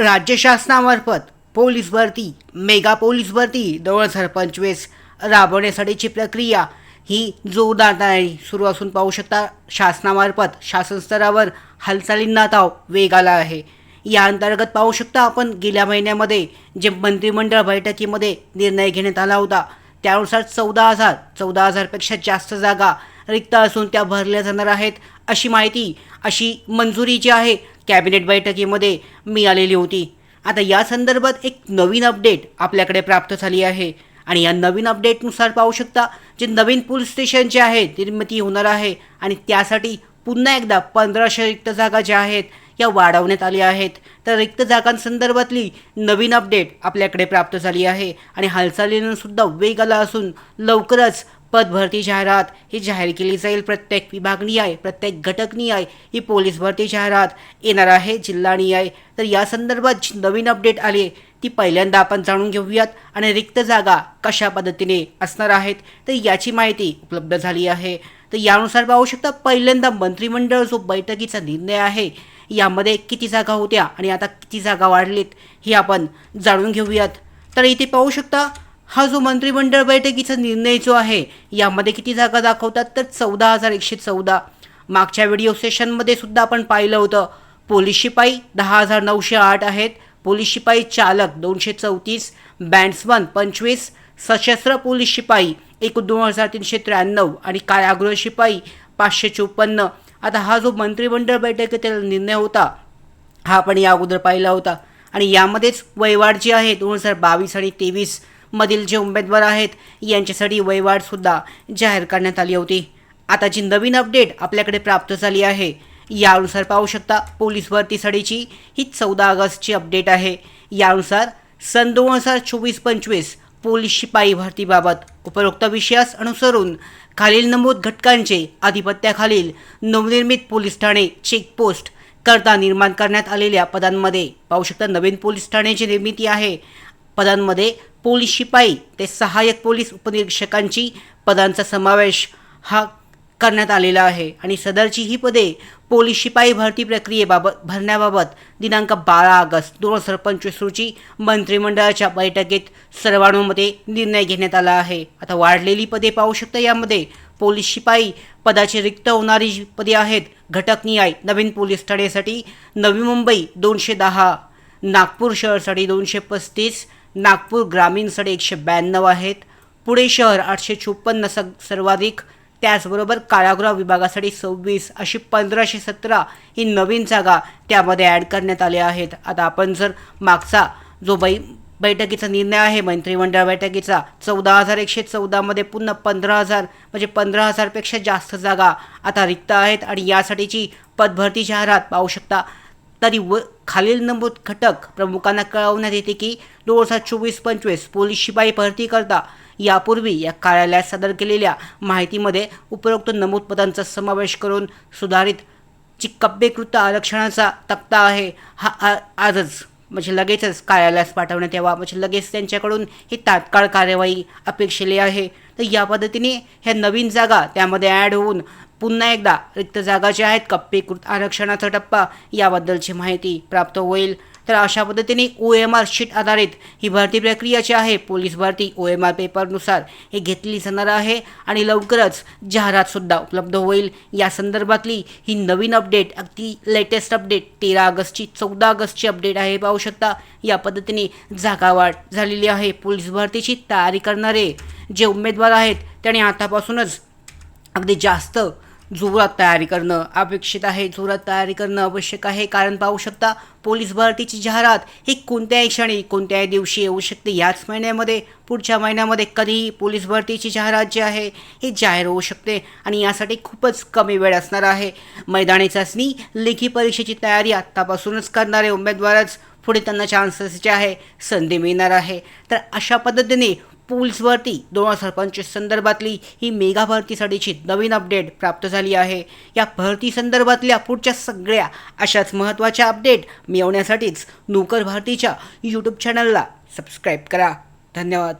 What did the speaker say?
राज्य शासनामार्फत पोलीस भरती मेगा पोलीस भरती दोन हजार पंचवीस राबवण्यासाठीची प्रक्रिया ही जोरदार सुरू असून पाहू शकता शासनामार्फत शासन स्तरावर हालचालींना ताव वेग आला आहे. या अंतर्गत पाहू शकता आपण गेल्या महिन्यामध्ये जे मंत्रिमंडळ बैठकीमध्ये निर्णय घेण्यात आला होता त्यानुसार चौदा हजार चौदा हजारपेक्षा जास्त जागा रिक्त असून त्या भरल्या जाणार आहेत अशी माहिती अशी मंजुरी जी आहे कॅबिनेट बैठकीमध्ये मिळालेली होती. आता या संदर्भात एक नवीन अपडेट आपल्याकडे प्राप्त झाली आहे. आणि या नवीन अपडेटनुसार पाहू शकता जे नवीन पोलीस स्टेशन जे आहे निर्मिती होणार आहे. आणि त्यासाठी पुन्हा एकदा पंधराशे रिक्त जागा ज्या आहेत या वाढवण्यात आल्या आहेत. तर रिक्त जागांसंदर्भातली नवीन अपडेट आपल्याकडे प्राप्त झाली आहे. आणि हालचालीनं सुद्धा वेग आला असून लवकरच पदभरती जाहिरात ही जाहीर केली जाईल. प्रत्येक विभागनिहाय प्रत्येक घटकनिहाय ही पोलीस भरती जाहिरात येणार आहे जिल्हानिहाय तर या संदर्भात जी नवीन अपडेट आली ती पहिल्यांदा आपण जाणून घेऊयात आणि रिक्त जागा कशा पद्धतीने असणार आहेत तर याची माहिती उपलब्ध झाली आहे. तर यानुसार पाहू शकता पहिल्यांदा मंत्रिमंडळ जो बैठकीचा निर्णय आहे यामध्ये किती जागा होत्या आणि आता किती जागा वाढलीत हे आपण जाणून घेऊयात. तर इथे पाहू शकता हा जो मंत्रिमंडळ बैठकीचा निर्णय जो आहे यामध्ये किती जागा दाखवतात? तर चौदा हजार एकशे चौदा. मागच्या व्हिडिओ सेशनमध्ये सुद्धा आपण पाहिलं होतं. पोलीस शिपाई दहा हजार नऊशे आठ आहेत. पोलीस शिपाई चालक दोनशे चौतीस. बँड्समन पंचवीस. सशस्त्र पोलीस शिपाई एकूण दोन हजार तीनशे त्र्याण्णव. आणि कारागृह शिपाई? पाचशे चोपन्न. आता हा जो मंत्रिमंडळ बैठकीतील निर्णय होता हा आपण या अगोदर पाहिला होता. आणि यामध्येच वयवाढ जी आहे दोन हजार बावीस आणि तेवीस मधील जे उमेदवार आहेत यांच्यासाठी वयवाढसुद्धा जाहीर करण्यात आली होती. आता जी नवीन अपडेट आपल्याकडे प्राप्त झाली आहे यानुसार पाहू शकता पोलीस भरतीसाठीची ही चौदा ऑगस्टची अपडेट आहे. यानुसार सन दोन हजार चोवीस पंचवीस पोलीस शिपाई भरतीबाबत उपरोक्त विषयास अनुसरून खालील नमूद घटकांचे आधिपत्याखालील नवनिर्मित पोलीस ठाणे चेकपोस्ट करता निर्माण करण्यात आलेल्या पदांमध्ये पाहू शकता नवीन पोलीस ठाण्याची निर्मिती आहे. पदांमध्ये पोलीस शिपाई ते सहाय्यक पोलीस उपनिरीक्षकांची पदांचा समावेश हा करण्यात आलेला आहे. आणि सदरची ही पदे पोलीस शिपाई भरती प्रक्रियेबाबत भरण्याबाबत दिनांक बारा ऑगस्ट दोन हजार पंचवीस रोजी मंत्रिमंडळाच्या बैठकीत सर्वानुमते निर्णय घेण्यात आला आहे. आता वाढलेली पदे पाहू शकता यामध्ये पोलीस शिपाई पदाची रिक्त होणारी जी पदे आहेत घटकनिहाय नवीन पोलीस ठाण्यासाठी नवी मुंबई दोनशे दहा नागपूर शहरसाठी दोनशे पस्तीस नागपूर ग्रामीणसाठी एकशे ब्याण्णव आहेत. पुणे शहर आठशे चोपन्न स सर्वाधिक. त्याचबरोबर कारागृह विभागासाठी सव्वीस अशी पंधराशे सतरा ही नवीन जागा त्यामध्ये ॲड करण्यात आल्या आहेत. आता आपण जर मागचा जो बै बैठकीचा निर्णय आहे मंत्रिमंडळ बैठकीचा चौदा हजार एकशे चौदामध्ये पुन्हा पंधरा हजार म्हणजे पंधरा हजारपेक्षा जास्त जागा आता रिक्त आहेत आणि यासाठीची पदभरती जाहिरात पाहू शकता. तरी व खालील नमूद घटक प्रमुखांना कळवण्यात येते की दोन हजार चोवीस पंचवीस पोलीस शिपाई भरती करता यापूर्वी या कार्यालयात सादर केलेल्या माहितीमध्ये उपरोक्त नमूद पदांचा समावेश करून सुधारित जी कब्बेकृत आरक्षणाचा तक्ता आहे. हा आ- आजच म्हणजे लगेचच कार्यालयास पाठवण्यात यावा. म्हणजे लगेच त्यांच्याकडून ही तात्काळ कार्यवाही अपेक्षिली आहे. तर या पद्धतीने ह्या नवीन जागा त्यामध्ये ॲड होऊन पुन्हा एकदा रिक्त जागा ज्या आहेत कप्पीकृत आरक्षणाचा टप्पा याबद्दलची माहिती प्राप्त होईल. तर अशा पद्धतीने ओ एम आर शीट आधारित ही भरती प्रक्रिया जी आहे पोलीस भरती ओ एम आर पेपरनुसार हे घेतली जाणार आहे आणि लवकरच जाहिरातसुद्धा उपलब्ध होईल. या संदर्भातली ही नवीन अपडेट अगदी लेटेस्ट अपडेट तेरा ऑगस्टची चौदा ऑगस्टची अपडेट आहे पाहू शकता. या पद्धतीने जागावाट झालेली आहे. पोलीस भरतीची तयारी करणारे जे उमेदवार आहेत त्याने आतापासूनच अगदी जास्त जोरात तयारी करणं अपेक्षित आहे. जोरात तयारी करणं आवश्यक आहे. कारण पाहू शकता पोलीस भरतीची जाहिरात ही कोणत्याही क्षणी कोणत्याही दिवशी येऊ शकते. याच महिन्यामध्ये पुढच्या महिन्यामध्ये कधीही पोलीस भरतीची जाहिरात जी आहे ही जाहीर होऊ शकते. आणि यासाठी खूपच कमी वेळ असणार आहे. मैदानी चाचणी लेखी परीक्षेची तयारी आत्तापासूनच करणारे उमेदवारच पुढे त्यांना चान्सेस जे आहे संधी मिळणार आहे. तर अशा पद्धतीने पूल्सवरती भरती दोन हजार पंचवीस संदर्भातली ही मेगा भरतीसाठीची नवीन अपडेट प्राप्त झाली आहे. या भरती संदर्भातल्या पुढच्या सगळ्या अशाच महत्त्वाच्या अपडेट मिळवण्यासाठीच नोकर भारतीच्या यूट्यूब चॅनलला सबस्क्राईब करा. धन्यवाद.